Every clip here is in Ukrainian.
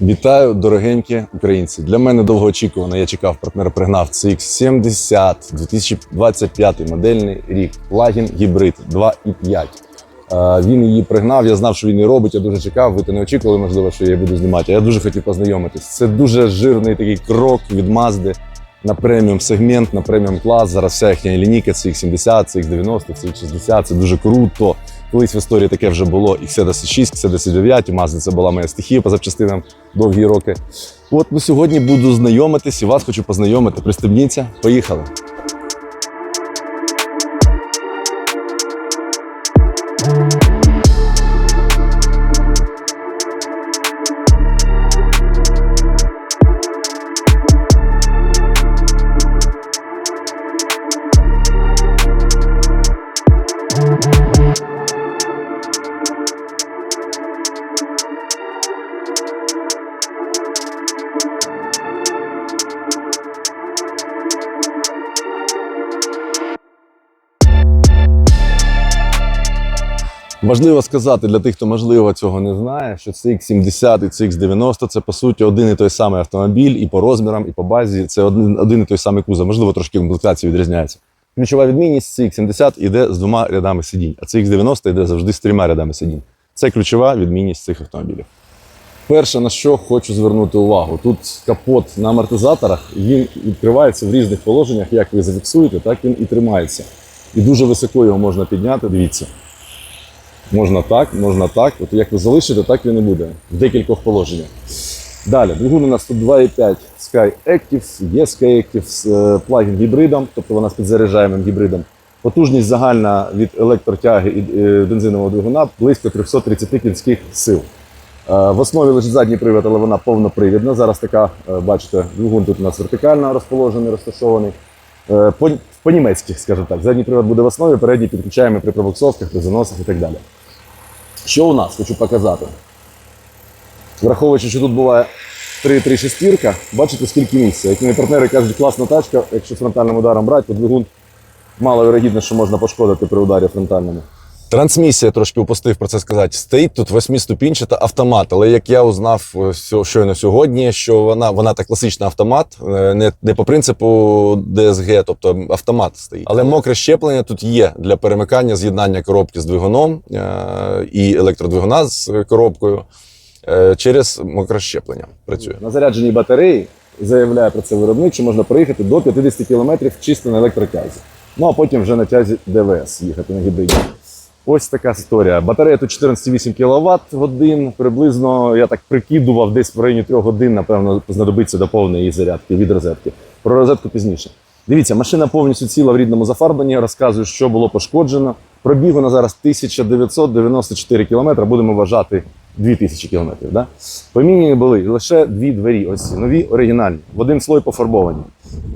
Вітаю, дорогенькі українці. Для мене довгоочікувано. Я чекав, партнер пригнав CX70 2025 модельний рік. Плагін гібрид 2.5. Е, Він її пригнав. Я знав, що він її робить. Я дуже чекав. Ви то не очікували, можливо, що я буду знімати. Я дуже хотів познайомитись. Це дуже жирний такий крок від Mazda на преміум сегмент, на преміум клас. Зараз вся їхня лінійка CX70, CX90, CX60. Це дуже круто. Колись в історії таке вже було XC16, XC9, у Mazda це була моя стихія по запчастинам довгі роки. От ну сьогодні буду знайомитись і вас хочу познайомити. Пристебніться, поїхали. Важливо сказати для тих, хто можливо цього не знає, що CX70 і CX90 це по суті один і той самий автомобіль, і по розмірам, і по базі. Це один, один і той самий кузов. Можливо, трошки комплектація відрізняється. Ключова відмінність CX70 йде з двома рядами сидінь, а CX90 йде завжди з трьома рядами сидінь. Це ключова відмінність цих автомобілів. Перше, на що хочу звернути увагу, тут капот на амортизаторах, він відкривається в різних положеннях. Як ви зафіксуєте, так він і тримається. І дуже високо його можна підняти. Дивіться. Можна так, можна так. От як ви залишите, так він і буде. В декількох положеннях. Далі, двигун у нас тут 2,5 Sky Active, є Sky Active е, плагін гібридом, тобто вона з підзаряджаємим гібридом. Потужність загальна від електротяги і е, бензинового двигуна близько 330 кінських сил. Е, В основі лежить задній привід, але вона повнопривідна. Зараз така, бачите, двигун тут у нас вертикально розположений, розташований. Е, По, по-німецьки, скажімо так. Задній привод буде в основі, передній підключаємо при пробуксовках, при заносах і так далі. Що у нас хочу показати? Враховуючи, що тут буває 3-3 шестірка, бачите, скільки місця. Як мої партнери кажуть, класна тачка, якщо фронтальним ударом брати, то двигун мало вірогідно, що можна пошкодити при ударі фронтальному. Трансмісія трошки упустив про це сказати. Стоїть тут восьмиступінчата автомат. Але як я узнав е, щойно сьогодні, що вона, вона та класичний автомат, е, не, не по принципу ДСГ, тобто автомат стоїть. Але мокре щеплення тут є для перемикання з'єднання коробки з двигуном е, і електродвигуна з коробкою через мокре щеплення. Працює на зарядженій батареї. Заявляє про це виробник, що можна проїхати до 50 км чисто на електротязі. Ну а потім вже на тязі ДВС їхати на гібриді. Ось така історія. Батарея тут 14,8 кВт годин. Приблизно я так прикидував, десь в районі 3 годин, напевно, знадобиться до повної зарядки від розетки. Про розетку пізніше. Дивіться, машина повністю ціла в рідному зафарбанні. Розказую, що було пошкоджено. Пробігу на зараз 1994 км, будемо вважати 2000 км. Да? Поміняні були лише дві двері. Ось нові оригінальні, в один слой пофарбовані.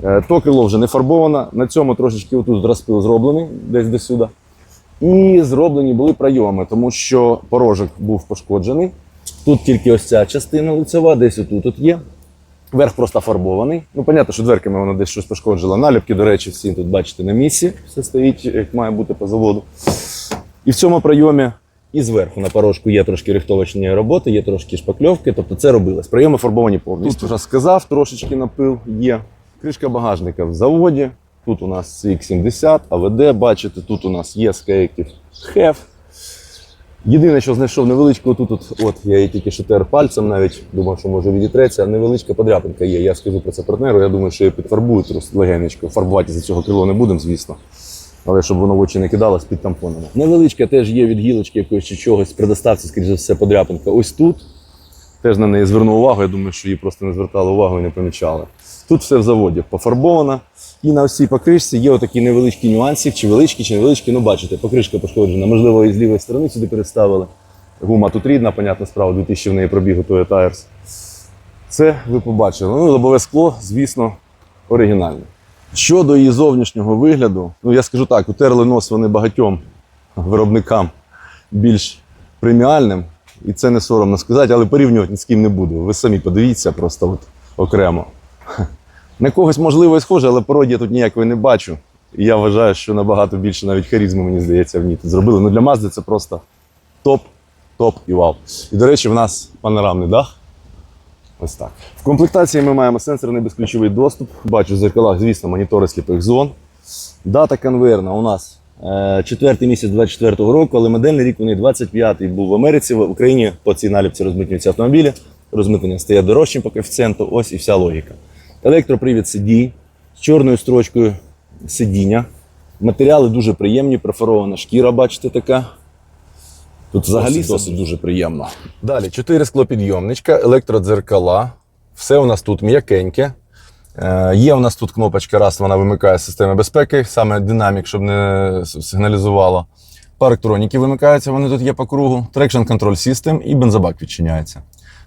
Е, То крило вже не фарбовано. На цьому трошечки отут розпил зроблений, десь до сюди. І зроблені були прийоми, тому що порожок був пошкоджений. Тут тільки ось ця частина лицева, десь отут от є. Верх просто фарбований. Ну, понятно, що дверками воно десь щось пошкоджило. Наліпки, до речі, всі тут бачите на місці. Все стоїть, як має бути по заводу. І в цьому прийомі і зверху на порожку є трошки рихтовочні роботи, є трошки шпакльовки, тобто це робилось. Прийоми фарбовані повністю. Тут вже сказав, трошечки напил є. Кришка багажника в заводі. Тут у нас CX70, АВД, бачите, тут у нас є Skyactiv HEV. Єдине, що знайшов невеличку, тут, от, от я її тільки що тер пальцем навіть, думав, що може відітреться, невеличка подряпинка є. Я скажу про це партнеру, я думаю, що її підфарбують легенечко. Фарбувати за цього крило не будемо, звісно. Але щоб воно в очі не кидалось під тампонами. Невеличка теж є від гілочки якоїсь чи чогось при доставці, скоріш за все, подряпинка. Ось тут. Теж на неї звернув увагу, я думаю, що її просто не звертали увагу і не помічали. Тут все в заводі пофарбовано. І на всій покришці є отакі невеличкі нюанси, чи величкі, чи невеличкі. Ну, бачите, покришка пошкоджена. Можливо, і з лівої сторони сюди переставили. Гума тут рідна, понятна справа, 2000 в неї пробігу Toyota Tires. Це ви побачили. Ну лобове скло, звісно, оригінальне. Щодо її зовнішнього вигляду, ну я скажу так, утерли нос вони багатьом виробникам більш преміальним, і це не соромно сказати, але порівнювати ні з ким не буду. Ви самі подивіться просто от окремо. На когось можливо і схоже, але породі я тут ніякої не бачу. І я вважаю, що набагато більше навіть харізми, мені здається, в ній тут зробили. Ну для Mazda це просто топ, топ і вау. І, до речі, в нас панорамний дах. Ось так. В комплектації ми маємо сенсорний безключовий доступ. Бачу в зеркалах, звісно, монітори сліпих зон. Дата конвейерна у нас е, четвертий місяць 24-го року, але модельний рік вони 25-й був в Америці. В Україні по цій наліпці розмитнюються автомобілі. Розмитнення стає дорожчим по коефіцієнту. Ось і вся логіка. Електропривід сидінь з чорною строчкою сидіння. Матеріали дуже приємні, перфорована шкіра, бачите, така. Тут взагалі Досить, досить дуже приємно. Далі чотири склопідйомничка, електродзеркала. Все у нас тут м'якеньке. Е, є у нас тут кнопочка, раз вона вимикає системи безпеки, саме динамік, щоб не сигналізувало. Парктроніки вимикаються, вони тут є по кругу. Traction Control System і бензобак відчиняється.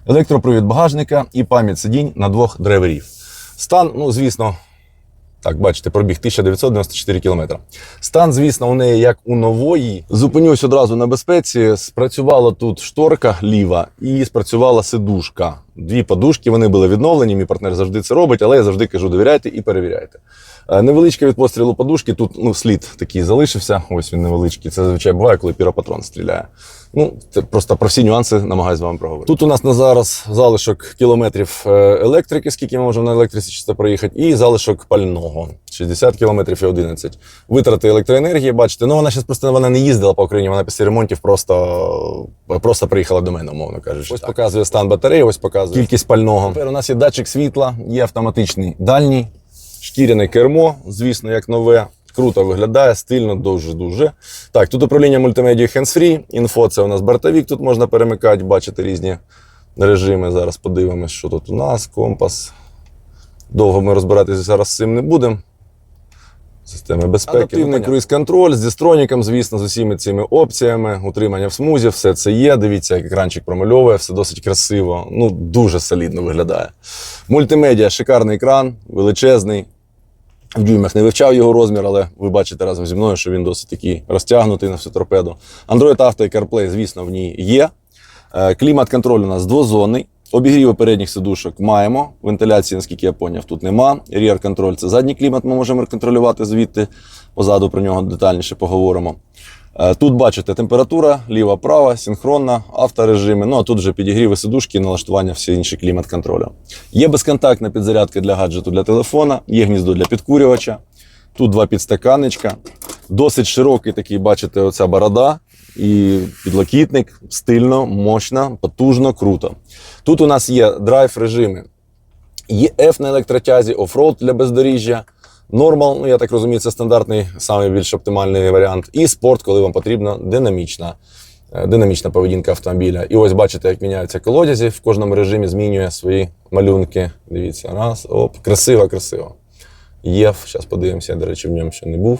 Електропривід багажника і пам'ять сидінь на двох драйверів. Стан, ну, звісно, так, бачите, пробіг 1994 км. Стан, звісно, у неї як у нової. Зупинюсь одразу на безпеці. Спрацювала тут шторка ліва і спрацювала сидушка. Дві подушки вони були відновлені. Мій партнер завжди це робить, але я завжди кажу: довіряйте і перевіряйте. Е, Невеличка від пострілу подушки. Тут ну, слід такий залишився. Ось він невеличкий. Це зазвичай буває, коли піропатрон стріляє. Ну, це просто про всі нюанси намагаюся з вами проговорити. Тут у нас на зараз залишок кілометрів е, електрики, скільки ми можемо на електриці чисто проїхати, і залишок пального 60 кілометрів і 11. Витрати електроенергії, бачите, ну вона зараз просто вона не їздила по Україні, вона після ремонтів просто, просто приїхала до мене, умовно кажучи. Ось показує стан батареї, ось показує кількість пального. Тепер у нас є датчик світла, є автоматичний дальній, шкіряне кермо, звісно, як нове. Круто виглядає, стильно, дуже-дуже. Так, тут управління мультимедією hands-free, інфо це у нас бортовік, тут можна перемикати, бачити різні режими. Зараз подивимось, що тут у нас, компас. Довго ми розбиратися зараз з цим не будемо. Системи безпеки. Адаптивний круїз-контроль з дистроніком, звісно, з усіма цими опціями, утримання в смузі, все це є. Дивіться, як екранчик промальовує, все досить красиво. Ну, дуже солідно виглядає. Мультимедіа, шикарний екран, величезний. В дюймах не вивчав його розмір, але ви бачите разом зі мною, що він досить такий розтягнутий на всю торпеду. Android Auto і CarPlay, звісно, в ній є. Е, Клімат-контроль у нас двозонний. Обігріви передніх сидушок маємо. Вентиляції, наскільки я поняв, тут нема. Rear контроль це задній клімат, ми можемо контролювати звідти. Позаду про нього детальніше поговоримо. Е, Тут бачите температура, ліва, права, синхронна, авторежими. Ну а тут вже підігріви сидушки, налаштування всі інші клімат-контролю. Є безконтактна підзарядка для гаджету для телефона, є гніздо для підкурювача. Тут два підстаканничка. Досить широкий такий, бачите, оця борода і підлокітник. Стильно, мощно, потужно, круто. Тут у нас є драйв режими. Є F на електротязі, оффроуд для бездоріжжя. Нормал, ну я так розумію, це стандартний, самий більш оптимальний варіант. І спорт, коли вам потрібна динамічна, е, динамічна поведінка автомобіля. І ось бачите, як міняються колодязі. В кожному режимі змінює свої малюнки. Дивіться, раз, оп, красиво, красиво. Є, зараз подивимося, до речі, в ньому ще не був.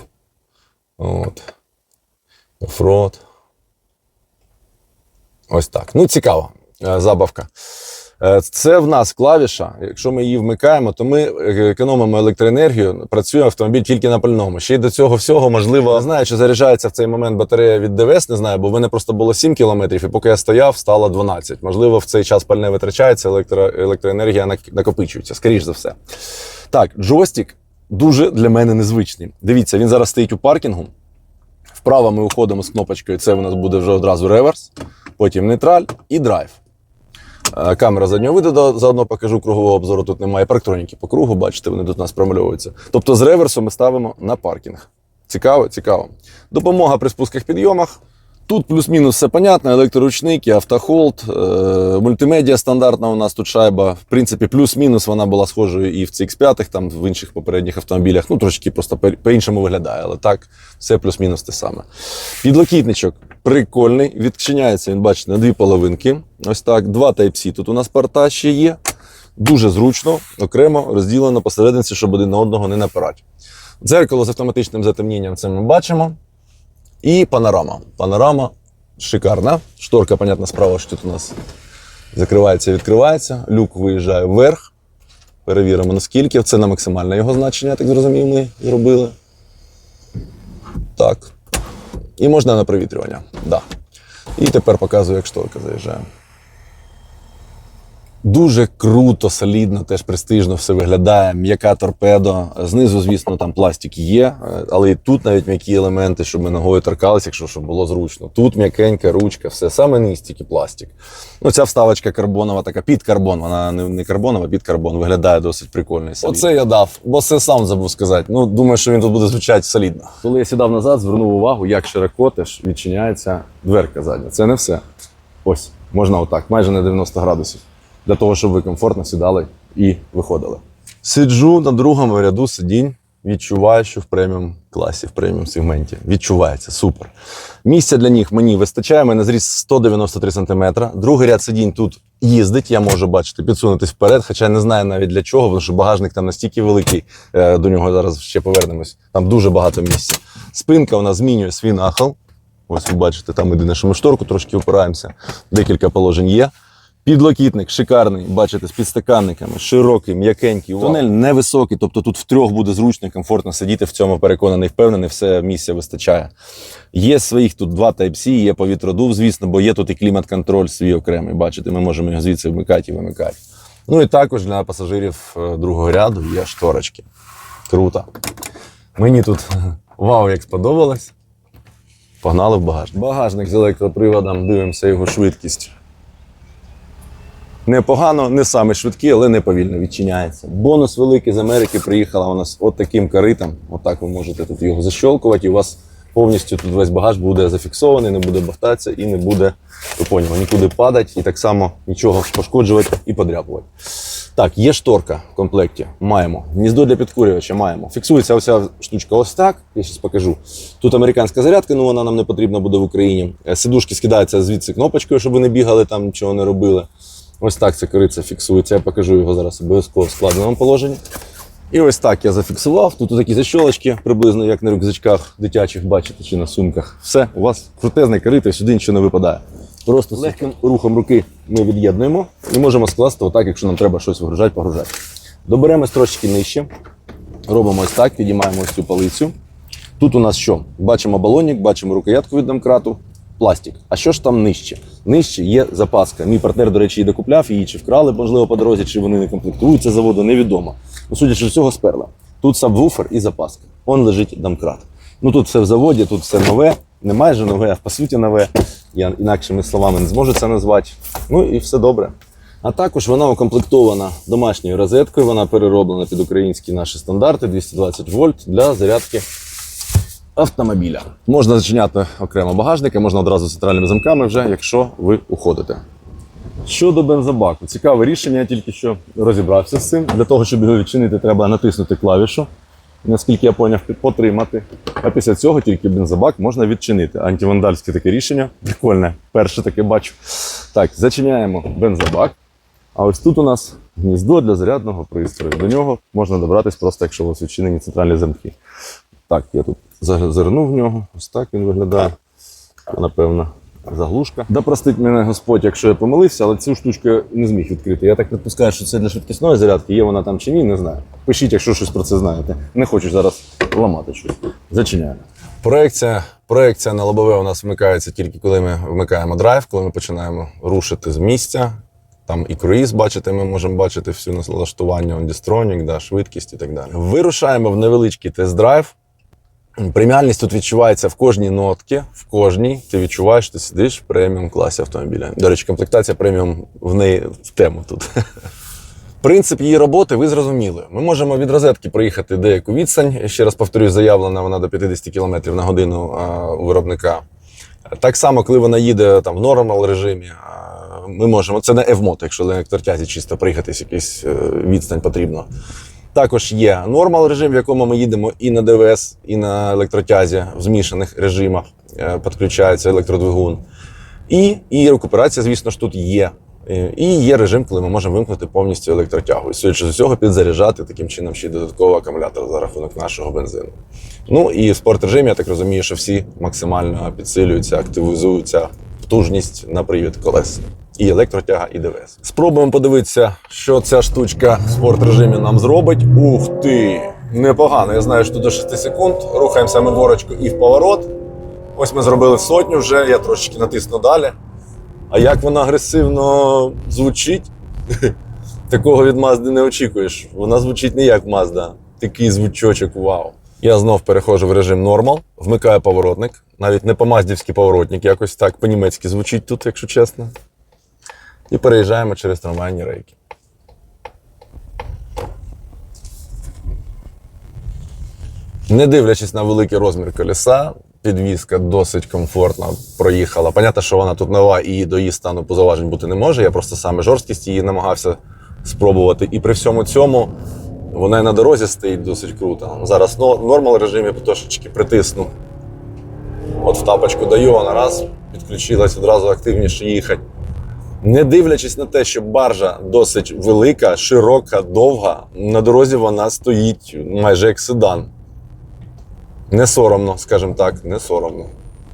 От. Оффроуд. Ось так. Ну, цікаво. Е, Забавка. Е, Це в нас клавіша. Якщо ми її вмикаємо, то ми е, економимо електроенергію, працює автомобіль тільки на пальному. Ще й до цього всього, можливо, не знаю, чи заряджається в цей момент батарея від ДВС, не знаю, бо в мене просто було 7 кілометрів, і поки я стояв, стало 12. Можливо, в цей час пальне витрачається, електро, електроенергія накопичується, скоріш за все. Так, джойстик дуже для мене незвичний. Дивіться, він зараз стоїть у паркінгу. Вправо ми уходимо з кнопочкою, це у нас буде вже одразу реверс, потім нейтраль і драйв. Камера заднього виду заодно покажу кругового обзору. Тут немає парктроніки по кругу, бачите, вони тут нас промальовуються. Тобто з реверсу ми ставимо на паркінг. Цікаво, цікаво. Допомога при спусках підйомах. Тут плюс-мінус все понятно, електроручники, автохолд, е, мультимедіа стандартна у нас тут шайба. В принципі, плюс-мінус вона була схожою і в CX5, там в інших попередніх автомобілях. Ну, трошки просто по- по-іншому виглядає, але так, все плюс-мінус те саме. Підлокітничок прикольний, відчиняється він, бачите, на дві половинки. Ось так. Два Type-C. Тут у нас порта ще є. Дуже зручно, окремо розділено посерединці, щоб один на одного не напирати. Дзеркало з автоматичним затемнінням це ми бачимо. І панорама. Панорама шикарна. Шторка, понятно, справа, що тут у нас закривається і відкривається. Люк виїжджає вверх. Перевіримо, наскільки. Це на максимальне його значення, так зрозумів, ми зробили. Так. І можна на провітрювання. Да. І тепер показую, як шторка заїжджає. Дуже круто, солідно, теж престижно все виглядає. М'яка торпедо. Знизу, звісно, там пластик є, е, але і тут навіть м'які елементи, щоб ми ногою торкалися, якщо щоб було зручно. Тут м'якенька ручка, все саме низ, тільки пластик. Ну, ця вставочка карбонова, така під карбон. Вона не, карбонова, а під карбон. Виглядає досить прикольно. солідно. Оце я дав, бо це сам забув сказати. Ну, думаю, що він тут буде звучати солідно. Коли я сідав назад, звернув увагу, як широко теж відчиняється дверка задня. Це не все. Ось, можна отак, майже на 90 градусів, для того, щоб ви комфортно сідали і виходили. Сиджу на другому ряду сидінь, відчуваю, що в преміум класі, в преміум сегменті. Відчувається супер. Місця для них мені вистачає. Мене зріс 193 см. Другий ряд сидінь тут їздить. Я можу бачити, підсунутись вперед, хоча не знаю навіть для чого, тому що багажник там настільки великий. е, До нього зараз ще повернемось. Там дуже багато місця. Спинка нас змінює свій нахил. Ось ви бачите, там єдине, що ми шторку трошки опираємося. Декілька положень є. Підлокітник шикарний, бачите, з підстаканниками, широкий, м'якенький. Тунель невисокий, тобто тут втрьох буде зручно комфортно сидіти. В цьому переконаний, впевнений, все місця вистачає. Є своїх тут два Type-C, є повітродув, звісно, бо є тут і клімат-контроль свій окремий. Бачите, ми можемо його звідси вмикати і вимикати. Ну і також для пасажирів е, другого ряду є шторочки. Круто. Мені тут вау, як сподобалось. Погнали в багажник. Багажник з електроприводом, дивимося його швидкість. Непогано, не саме швидкий, але не повільно відчиняється. Бонус великий з Америки приїхала у нас от таким каритом. Отак ви можете тут його защолкувати, і у вас повністю тут весь багаж буде зафіксований, не буде бахтатися і не буде, ви поняли, нікуди падати, і так само нічого пошкоджувати і подряпувати. Так, є шторка в комплекті. Маємо. Гніздо для підкурювача маємо. Фіксується оця штучка ось так. Я зараз покажу. Тут американська зарядка, ну вона нам не потрібна буде в Україні. Е, Сидушки скидаються звідси кнопочкою, щоб ви не бігали там, нічого не робили. Ось так ця кориця фіксується. Я покажу його зараз обов'язково в складеному положенні. І ось так я зафіксував. Тут такі защолочки, приблизно як на рюкзачках дитячих, бачите, чи на сумках. Все, у вас крутезне корито, сюди нічого не випадає. Просто з легким рухом руки ми від'єднуємо і можемо скласти отак, якщо нам треба щось вигружати, погружати. Доберемось трошки нижче. Робимо ось так, підіймаємо ось цю палицю. Тут у нас що? Бачимо балонник, бачимо рукоятку від домкрату, пластик. А що ж там нижче? Нижче є запаска. Мій партнер, до речі, її докупляв, її чи вкрали, можливо, по дорозі, чи вони не комплектуються заводу, невідомо. Ну, судячи з всього, сперла. Тут сабвуфер і запаска. Он лежить домкрат. Ну тут все в заводі, тут все нове, не майже нове, а по суті нове. Я інакшими словами не зможу це назвати. Ну і все добре. А також вона укомплектована домашньою розеткою, вона перероблена під українські наші стандарти 220 вольт для зарядки автомобіля. Можна зачиняти окремо багажники, можна одразу з центральними замками, вже якщо ви уходите. Щодо бензобаку, цікаве рішення, я тільки що розібрався з цим. Для того, щоб його відчинити, треба натиснути клавішу. Наскільки я поняв, потримати. А після цього тільки бензобак можна відчинити. Антивандальське таке рішення. Прикольне. Перше таке бачу. Так, зачиняємо бензобак. А ось тут у нас гніздо для зарядного пристрою. До нього можна добратись просто, якщо у вас відчинені центральні замки. Так, я тут зазирнув в нього. Ось так він виглядає. Напевно, заглушка. Да простить мене Господь, якщо я помилився, але цю штучку я не зміг відкрити. Я так припускаю, що це для швидкісної зарядки, є вона там чи ні, не знаю. Пишіть, якщо щось про це знаєте. Не хочу зараз ламати щось. Зачиняємо. Проекція, проекція на лобове у нас вмикається тільки коли ми вмикаємо драйв, коли ми починаємо рушити з місця. Там і круїз, бачите, ми можемо бачити всю налаштування, ондістронік, да, швидкість і так далі. Вирушаємо в невеличкий тест-драйв. Преміальність тут відчувається в кожній нотці, в кожній ти відчуваєш, ти сидиш в преміум класі автомобіля. До речі, комплектація преміум в неї в тему тут. Принцип її роботи ви зрозуміли. Ми можемо від розетки проїхати деяку відстань. Ще раз повторюю, заявлена вона до 50 км на годину а, у виробника. Так само, коли вона їде там в нормал режимі, ми можемо. Це на F-мото, якщо на електротязі чисто проїхатись якийсь е, відстань потрібно. Також є нормал режим, в якому ми їдемо і на ДВС, і на електротязі в змішаних режимах. Е, Підключається електродвигун. І, і рекуперація, звісно ж, тут є. Е, І є режим, коли ми можемо вимкнути повністю електротягу. І судячи з усього, підзаряджати таким чином ще й додатковий акумулятор за рахунок нашого бензину. Ну і в спорт режимі, я так розумію, що всі максимально підсилюються, активізуються потужність на привід колес. І електротяга, і ДВС. Спробуємо подивитися, що ця штучка в спорт режимі нам зробить. Ух ти! Непогано. Я знаю, що до 6 секунд. Рухаємося ми ворочку і в поворот. Ось ми зробили сотню вже, я трошечки натисну далі. А як вона агресивно звучить? Такого від Мазди не очікуєш. Вона звучить не як Мазда. Такий звучочок, вау. Я знов переходжу в режим нормал, вмикаю поворотник. Навіть не по-маздівськи поворотник, якось так по-німецьки звучить тут, якщо чесно. І переїжджаємо через трамвайні рейки. Не дивлячись на великий розмір колеса, підвізка досить комфортно проїхала. Понятно, що вона тут нова і до її стану позаважень бути не може. Я просто саме жорсткість її намагався спробувати. І при всьому цьому вона і на дорозі стоїть досить круто. Зараз в нормал режимі трошечки притисну. От в тапочку даю, вона раз підключилась одразу активніше їхати. Не дивлячись на те, що баржа досить велика, широка, довга, на дорозі вона стоїть майже як седан. Не соромно, скажімо так, не соромно.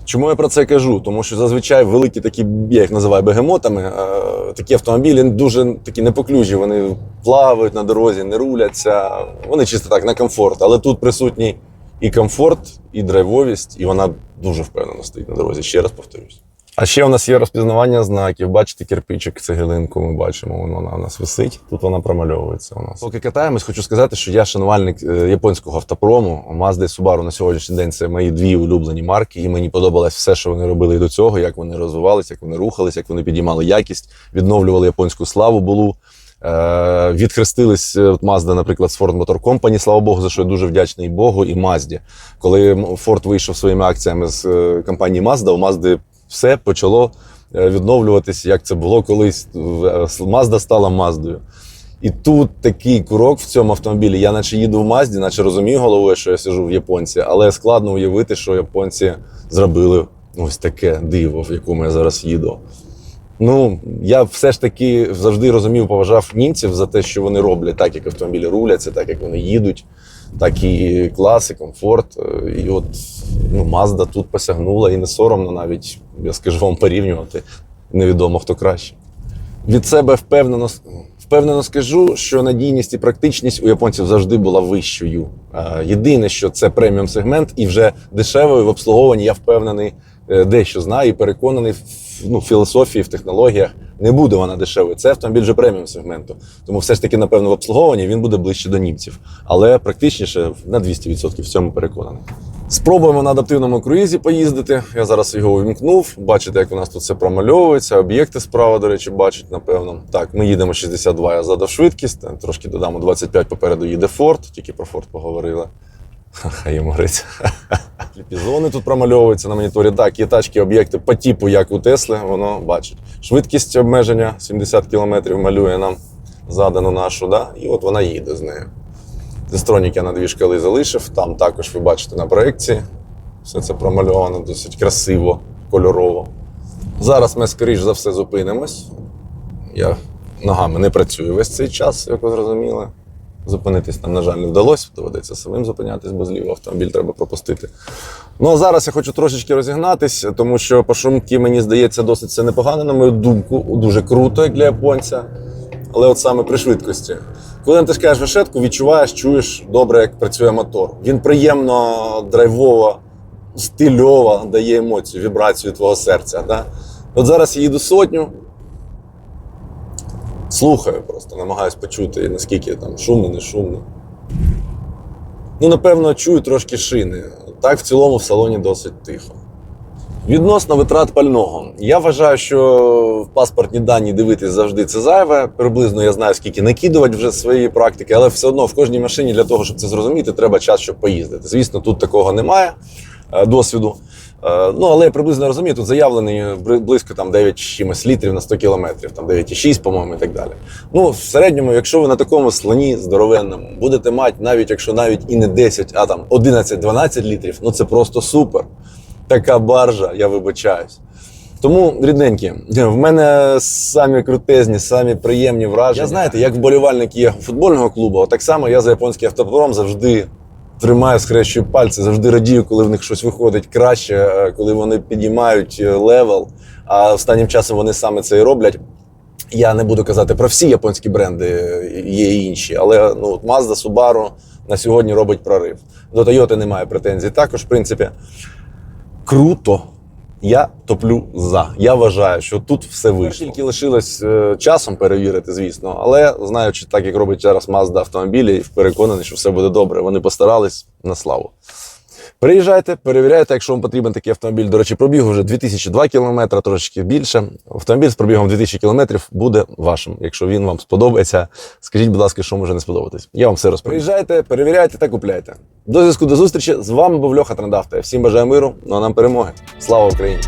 Чому я про це кажу? Тому що зазвичай великі такі, я їх називаю бегемотами, е, такі автомобілі дуже такі непоклюжі, вони плавають на дорозі, не руляться. Вони чисто так на комфорт. Але тут присутній і комфорт, і драйвовість, і вона дуже впевнено стоїть на дорозі. Ще раз повторюсь. А ще у нас є розпізнавання знаків. Бачите, кирпичик, цеглинку ми бачимо, вон вона у нас висить. Тут вона промальовується у нас. Поки катаємось, хочу сказати, що я шанувальник е, японського автопрому. Mazda і Subaru на сьогоднішній день це мої дві улюблені марки, і мені подобалось все, що вони робили до цього, як вони розвивалися, як вони рухались, як вони підіймали якість, відновлювали японську славу булу. Е, відхрестились е, от Mazda, наприклад, з Ford Motor Company, слава Богу, за що я дуже вдячний Богу і Mazda. Коли Ford вийшов своїми акціями з компанії Mazda, у Mazda все почало е, відновлюватися, як це було колись. Е, Mazda стала Маздою. І тут такий курок в цьому автомобілі. Я наче їду в Мазді, наче розумію головою, що я сижу в японці, але складно уявити, що японці зробили ось таке диво, в якому я зараз їду. Ну, я все ж таки завжди розумів, поважав німців за те, що вони роблять, так як автомобілі руляться, так як вони їдуть, так і класи, комфорт. Е, І от ну, Mazda тут посягнула і не соромно навіть, я скажу вам порівнювати. Невідомо хто краще. Від себе впевнено, впевнено скажу, що надійність і практичність у японців завжди була вищою. Е, Єдине, що це преміум сегмент і вже дешевою в обслуговуванні, я впевнений, е, дещо знаю і переконаний в ну, філософії, в технологіях. Не буде вона дешевою. Це автомобіль вже преміум сегменту. Тому все ж таки, напевно, в обслуговуванні він буде ближче до німців. Але практичніше на 200% в цьому переконаний. Спробуємо на адаптивному круїзі поїздити. Я зараз його увімкнув. Бачите, як у нас тут все промальовується. Об'єкти справа, до речі, бачать, напевно. Так, ми їдемо 62, я задав швидкість. Трошки додамо 25 попереду їде Форд, тільки про Форд поговорили. Йому гриться. Зони тут промальовуються на моніторі. Так, є тачки, об'єкти по типу, як у Тесли, воно бачить. Швидкість обмеження 70 км малює нам задану нашу, да? і от вона їде з нею. Дестронік я на дві шкали залишив. Там також ви бачите на проекції. Все це промальовано досить красиво, кольорово. Зараз ми, скоріш за все, зупинимось. Я ногами не працюю весь цей час, як ви зрозуміли. Зупинитись нам, на жаль, не вдалося, доведеться самим зупинятись, бо зліва автомобіль треба пропустити. Ну а зараз я хочу трошечки розігнатись, тому що по шумки, мені здається, досить це непогано, на мою думку, дуже круто, як для японця. Але от саме при швидкості. Коли натискаєш решетку, відчуваєш, чуєш добре, як працює мотор. Він приємно, драйвово, стильово дає емоцію, вібрацію твого серця. Да? От зараз я їду сотню, слухаю просто, намагаюсь почути, наскільки там шумно, не шумно. Ну, напевно, чую трошки шини. Так, в цілому в салоні досить тихо. Відносно витрат пального. Я вважаю, що в паспортні дані дивитись завжди це зайве. Приблизно я знаю, скільки накидувати вже своєї практики, але все одно в кожній машині для того, щоб це зрозуміти, треба час, щоб поїздити. Звісно, тут такого немає е, досвіду. Е, Ну, але я приблизно розумію, тут заявлений близько там 9 чимось літрів на 100 кілометрів, там 9,6, по-моєму, і так далі. Ну, в середньому, якщо ви на такому слоні здоровенному будете мати, навіть якщо навіть і не 10, а там 11-12 літрів, ну це просто супер. Така баржа, я вибачаюсь. Тому, рідненькі, в мене самі крутезні, самі приємні враження. Я знаєте, як вболівальник є футбольного клубу, так само я за японський автопром завжди тримаю, схрещую пальці, завжди радію, коли в них щось виходить краще, е, коли вони підіймають е, левел. А останнім часом вони саме це і роблять. Я не буду казати про всі японські бренди, е, є і інші, але ну, от Mazda, Subaru на сьогодні робить прорив. До Toyota немає претензій. Також, в принципі, круто. Я топлю за. Я вважаю, що тут все вийшло. Тільки лишилось е, часом перевірити, звісно, але знаючи так, як робить зараз Mazda автомобілі, переконаний, що все буде добре. Вони постарались на славу. Приїжджайте, перевіряйте, якщо вам потрібен такий автомобіль. До речі, пробігу вже 2002 км, трошечки більше. Автомобіль з пробігом 2000 км буде вашим. Якщо він вам сподобається, скажіть, будь ласка, що може не сподобатись. Я вам все розповім. Приїжджайте, перевіряйте та купляйте. До зв'язку, до зустрічі. З вами був Льоха Трендавта. Всім бажаю миру, ну а нам перемоги. Слава Україні!